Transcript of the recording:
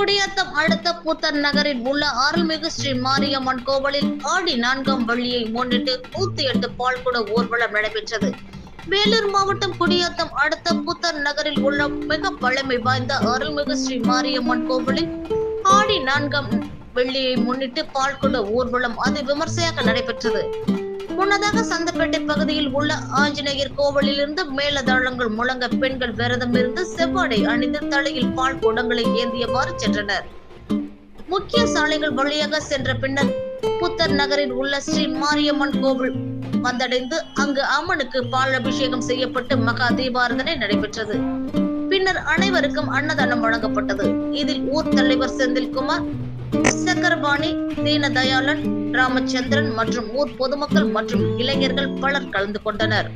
குடியாத்தம் அடுத்த புத்தர் நகரில் உள்ள அருள்மிகு ஸ்ரீ மாரியம்மன் கோவிலில் ஆடி நான்காம் வள்ளியை முன்னிட்டு நூத்தி எட்டு பால்குட ஊர்வலம் நடைபெற்றது. வேலூர் மாவட்டம் குடியாத்தம் அடுத்த புத்தர் நகரில் உள்ள மிக பழமை வாய்ந்த அருள்மிகு ஸ்ரீ மாரியம்மன் கோவிலில் ஆடி நான்காம் வெள்ளியை முன்னிட்டு பால்குட ஊர்வலம் அதி விமர்சையாக நடைபெற்றது. முன்னதாக சந்தப்பேட்டை பகுதியில் உள்ள ஆஞ்சநேயர் கோவிலிலிருந்து மேலதாளங்கள் முழங்க பெண்கள் விரதம் இருந்து செவ்வாடை அணிந்து தலையில் பால் குடங்களை ஏந்தியவாறு சென்றனர். முக்கிய சாலைகள் வழியாக சென்ற பின்னர் புத்தர் நகரில் உள்ள ஸ்ரீ மாரியம்மன் கோவில் வந்தடைந்து அங்கு அம்மனுக்கு பால் அபிஷேகம் செய்யப்பட்டு மகா தீபாரதனை நடைபெற்றது. பின்னர் அனைவருக்கும் அன்னதானம் வழங்கப்பட்டது. இதில் ஊர் தலைவர் செந்தில்குமார் சக்கரபாணி தீனதயாளன் ராமச்சந்திரன் மற்றும் ஊர் பொதுமக்கள் மற்றும் இளைஞர்கள் பலர் கலந்து கொண்டனர்.